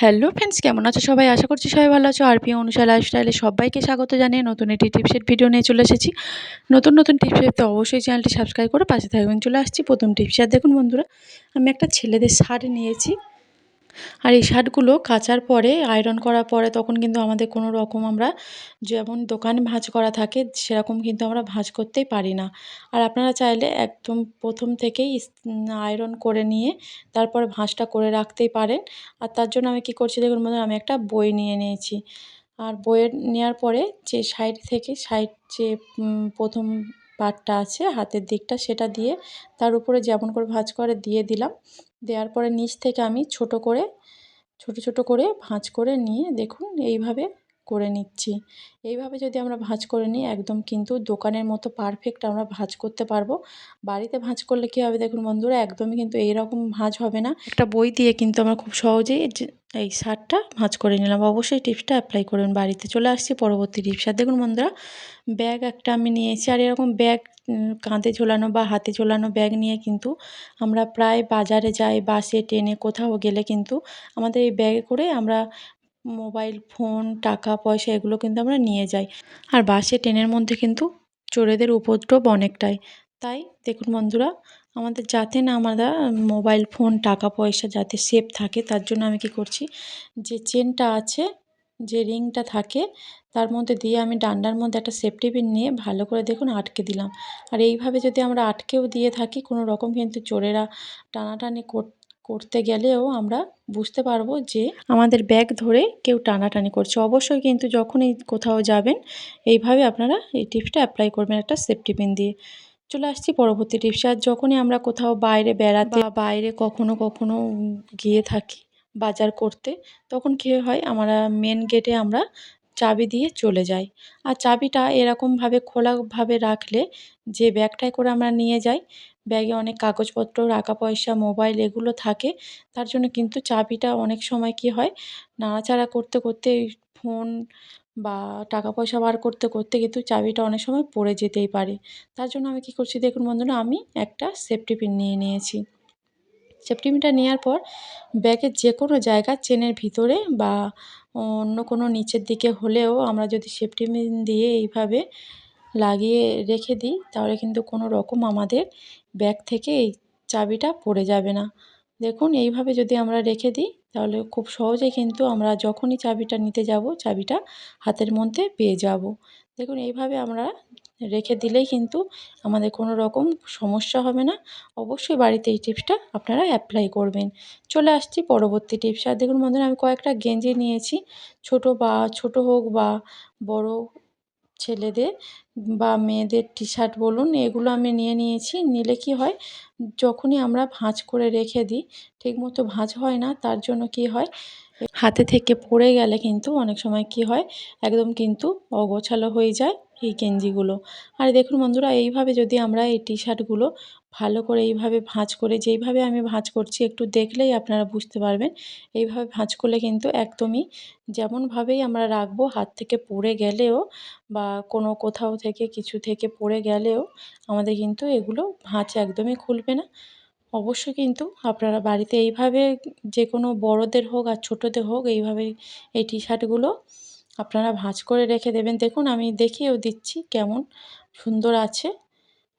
Hello friends কেমন আছো সবাই? আশা করছি সবাই ভালো আছো। আর পি অনুষা লাইফস্টাইলে সবাইকে স্বাগত জানিয়ে নতুন একটি টিপসের ভিডিও নিয়ে চলে এসেছি। নতুন নতুন টিপসের তো অবশ্যই চ্যানেলটি সাবস্ক্রাইব করে পাশে থাকবেন। চলে আসছি প্রথম টিপস আর দেখুন বন্ধুরা, আমি একটা ছেলেদের শাড়ি নিয়েছি। আর এই শার্টগুলো কাচার পরে আয়রন করার পরে তখন কিন্তু আমাদের কোনো রকম আমরা যেমন দোকানে ভাঁজ করা থাকে, সেরকম কিন্তু আমরা ভাঁজ করতেই পারি না। আর আপনারা চাইলে একদম প্রথম থেকেই আয়রন করে নিয়ে তারপরে ভাঁজটা করে রাখতেই পারেন। আর তার জন্য আমি কী করছি দেখুন বন্ধুরা, আমি একটা বই নিয়ে নিয়েছি। আর বইয়ের নেওয়ার পরে যে সাইড থেকে সাইড যে প্রথম পার্টটা আছে, হাতের দিকটা, সেটা দিয়ে তার উপরে যেমন করে ভাঁজ করে দিয়ে দিলাম। দেওয়ার পরে নিচ থেকে আমি ছোট করে, ছোট ছোট করে ভাঁজ করে নিয়ে দেখুন এইভাবে করে নিচ্ছি। এইভাবে যদি আমরা ভাঁজ করে নিই একদম কিন্তু দোকানের মতো পারফেক্ট আমরা ভাঁজ করতে পারব। বাড়িতে ভাঁজ করলে কী হবে দেখুন বন্ধুরা, একদমই কিন্তু এইরকম ভাঁজ হবে না। একটা বই দিয়ে কিন্তু আমরা খুব সহজেই এই শার্টটা ভাঁজ করে নিলাম। অবশ্যই টিপসটা অ্যাপ্লাই করবেন বাড়িতে চলে আসছি, পরবর্তী টিপস। আর দেখুন বন্ধুরা ব্যাগ একটা আমি নিয়েছি। আর এরকম ব্যাগ কাঁধে ঝোলানো বা হাতে ঝোলানো ব্যাগ নিয়ে কিন্তু আমরা প্রায় বাজারে যাই, বাসে, ট্রেনে, কোথাও গেলে কিন্তু আমাদের এই ব্যাগে করে আমরা মোবাইল ফোন টাকা, পয়সা এগুলো কিন্তু আমরা নিয়ে যাই। আর বাসে, ট্রেনের মধ্যে কিন্তু চোরেদের উপদ্রব অনেকটাই। তাই দেখুন বন্ধুরা আমাদের যাতে না আমরা মোবাইল ফোন, টাকা পয়সা যাতে সেফ থাকে, তার জন্য আমি কী করছি, যে চেনটা আছে, যে রিংটা থাকে, তার মধ্যে দিয়ে আমি ডান্ডার মধ্যে একটা সেফটি পিন নিয়ে ভালো করে দেখুন আটকে দিলাম। আর এইভাবে যদি আমরা আটকেও দিয়ে থাকি, কোনো রকম কিন্তু চোরেরা টানাটানি করতে গেলেও আমরা বুঝতে পারব যে আমাদের ব্যাগ ধরে কেউ টানাটানি করছে। অবশ্যই কিন্তু যখনই কোথাও যাবেন, এইভাবে আপনারা এই টিপসটা অ্যাপ্লাই করবেন একটা সেফটি পিন দিয়ে। চলে আসছি পরবর্তী টিপস আর যখনই আমরা কোথাও বাইরে বেড়াতে বা বাইরে কখনো কখনো গিয়ে থাকি বাজার করতে, তখন কী হয়, আমরা মেন গেটে আমরা চাবি দিয়ে চলে যাই। আর চাবিটা এরকমভাবে খোলাভাবে রাখলে যে ব্যাগটায় করে আমরা নিয়ে যাই, ব্যাগে অনেক কাগজপত্র, টাকা পয়সা, মোবাইল এগুলো থাকে, তার জন্য কিন্তু চাবিটা অনেক সময় কী হয়, নাড়াচাড়া করতে করতে ফোন বা টাকা পয়সা বার করতে করতে কিন্তু চাবিটা অনেক সময় পড়ে যেতেই পারে। তার জন্য আমি কী করছি দেখুন বন্ধুরা, আমি একটা সেফটি পিন নিয়ে নিয়েছি। সেফটি পিনটা নেওয়ার পর ব্যাগের যে কোনো জায়গা চেনের ভিতরে বা অন্য কোনো নিচের দিকে হলেও আমরা যদি সেফটি পিন দিয়ে এইভাবে লাগিয়ে রেখে দিই, তাহলে কিন্তু কোনো রকম আমাদের ব্যাগ থেকে এই চাবিটা পড়ে যাবে না। দেখুন, এইভাবে যদি আমরা রেখে দিই, তাহলে খুব সহজেই কিন্তু আমরা যখনই চাবিটা নিতে যাব, চাবিটা হাতের মধ্যে পেয়ে যাব। দেখুন, এইভাবে আমরা রেখে দিলেই কিন্তু আমাদের কোনো রকম সমস্যা হবে না। অবশ্যই বাড়িতে এই টিপসটা আপনারা অ্যাপ্লাই করবেন। চলে আসছি পরবর্তী টিপস। আর দেখুন বন্ধুরা, আমি কয়েকটা গেঞ্জি নিয়েছি। ছোট বা, ছোট হোক বা বড় ছেলেদের বা মেয়েদের টি শার্ট বলুন, এগুলো আমি নিয়ে নিয়েছি। নিলে কি হয়, যখনই আমরা ভাঁজ করে রেখে দিই ঠিকমতো ভাঁজ হয় না, তার জন্য কি হয়, হাতে থেকে পড়ে গেলে কিন্তু অনেক সময় কি হয়, একদম কিন্তু অগোছালো হয়ে যায় এই গেঞ্জিগুলো। আর দেখুন বন্ধুরা, এইভাবে যদি আমরা এই টি শার্টগুলো ভালো করে এইভাবে ভাঁজ করে, যেইভাবে আমি ভাঁজ করছি একটু দেখলেই আপনারা বুঝতে পারবেন। এইভাবে ভাঁজ করলে কিন্তু একদমই যেমনভাবেই আমরা রাখব, হাত থেকে পড়ে গেলেও বা কোনো কোথাও থেকে, কিছু থেকে পড়ে গেলেও আমাদের কিন্তু এগুলো ভাঁজ একদমই খুলবে না। অবশ্যই কিন্তু আপনারা বাড়িতে এইভাবে যে কোনো বড়দের হোক আর ছোটোদের হোক, এইভাবে এই টি শার্টগুলো আপনারা ভাঁজ করে রেখে দেবেন। দেখুন, আমি দেখিয়েও দিচ্ছি কেমন সুন্দর আছে।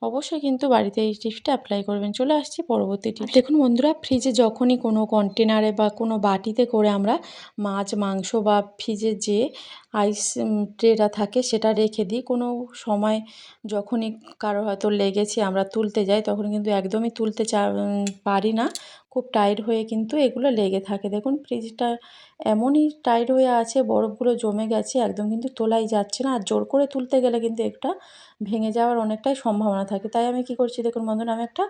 অবশ্যই কিন্তু বাড়িতে এই টিপসটা অ্যাপ্লাই করবেন। চলে আসছি পরবর্তী টিপস। দেখুন বন্ধুরা ফ্রিজে যখনই কোনো কন্টেনারে বা কোনো বাটিতে করে আমরা মাছ মাংস বা ফ্রিজে যে আইস ট্রেটা থাকে সেটা রেখে দিই। কোনো সময় যখনই কারও হয়তো লেগেছে আমরা তুলতে যাই তখন কিন্তু একদমই তুলতে চা পারি না। খুব টাইট হয়ে কিন্তু এগুলো লেগে থাকে। দেখুন ফ্রিজটা এমনই টাইট হয়ে আছে, বরফগুলো জমে গেছে, একদম কিন্তু তোলাই যাচ্ছে না। আর জোর করে তুলতে গেলে কিন্তু একটা ভেঙে যাওয়ার অনেকটাই সম্ভাবনা থাকে। তাই আমি কি করছি দেখুন বন্ধুরা, আমি একটা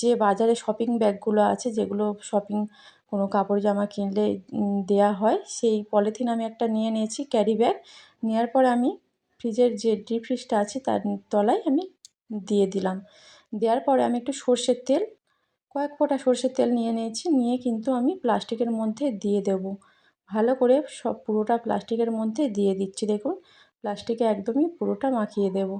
যে বাজারে শপিং ব্যাগগুলো আছে, যেগুলো শপিং কোনো কাপড় জামা কিনলে দেয়া হয়, সেই পলিথিন আমি একটা নিয়ে নিয়েছি ক্যারি ব্যাগ নেওয়ার পরে আমি ফ্রিজের যে ডিপ ফ্রিজটা আছে, তার তলায় আমি দিয়ে দিলাম। দেওয়ার পরে আমি একটু সর্ষের তেল কয়েক ফোঁটা সর্ষের তেল নিয়ে নিয়েছি, নিয়ে কিন্তু আমি প্লাস্টিকের মধ্যে দিয়ে দেব। ভালো করে সব পুরোটা প্লাস্টিকের মধ্যে দিয়ে দিচ্ছি, দেখুন। প্লাস্টিকে একদমই পুরোটা মাখিয়ে দেব।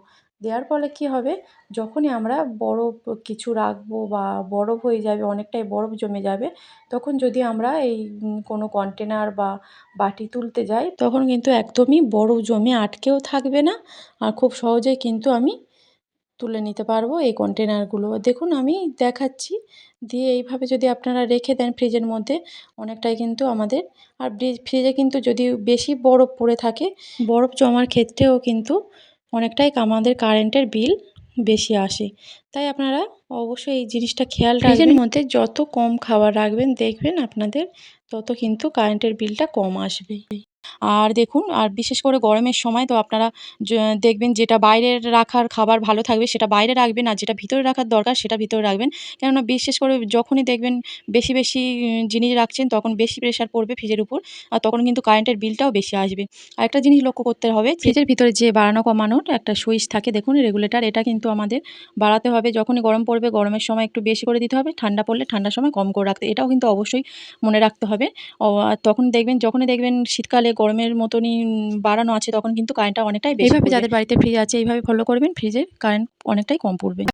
দেওয়ার ফলে কী হবে? যখনই আমরা বরফ কিছু রাখব বা বরফ হয়ে যাবে, অনেকটাই বরফ জমে যাবে, তখন যদি আমরা এই কোনো কন্টেনার বা বাটি তুলতে যাই, তখন কিন্তু একদমই বরফ জমে আটকেও থাকবে না। আর খুব সহজেই কিন্তু আমি তুলে নিতে পারব এই কন্টেনারগুলো দেখুন আমি দেখাচ্ছি। দিয়ে এইভাবে যদি আপনারা রেখে দেন ফ্রিজের মধ্যে অনেকটাই কিন্তু আমাদের আর ফ্রিজে কিন্তু যদি বেশি বরফ পড়ে থাকে বরফ জমার ক্ষেত্রেও কিন্তু অনেকটাই আমাদের কারেন্টের বিল বেশি আসে। তাই আপনারা অবশ্যই এই জিনিসটা খেয়াল রাখবেন। মধ্যে যত কম খাবার রাখবেন দেখবেন আপনাদের তত কিন্তু কারেন্টের বিলটা কম আসবে। আর দেখুন, আর বিশেষ করে গরমের সময় তো আপনারা দেখবেন যেটা বাইরের রাখার খাবার ভালো থাকবে সেটা বাইরে রাখবেন আর যেটা ভিতরে রাখার দরকার সেটা ভিতরে রাখবেন। কেননা বিশেষ করে যখনই দেখবেন বেশি বেশি জিনিস রাখছেন তখন বেশি প্রেশার পড়বে ফ্রিজের উপর আর তখন কিন্তু কারেন্টের বিলটাও বেশি আসবে। আর একটা জিনিস লক্ষ্য করতে হবে ফ্রিজের ভিতরে যে বাড়ানো কমানোর একটা সুইচ থাকে, দেখুন রেগুলেটর এটা কিন্তু আমাদের বাড়াতে হবে। যখনই গরম পড়বে, গরমের সময় একটু বেশি করে দিতে হবে, ঠান্ডা পড়লে ঠান্ডার সময় কম করে রাখতে। এটাও কিন্তু অবশ্যই মনে রাখতে হবে। তখন দেখবেন, যখনই দেখবেন শীতকালে গরমের মতনই বাড়ানো আছে তখন কিন্তু কারেন্টটা অনেকটাই বেশি এইভাবে। যাদের বাড়িতে ফ্রিজ আছে এইভাবে ফলো করবেন ফ্রিজের কারেন্ট অনেকটাই কম পড়বে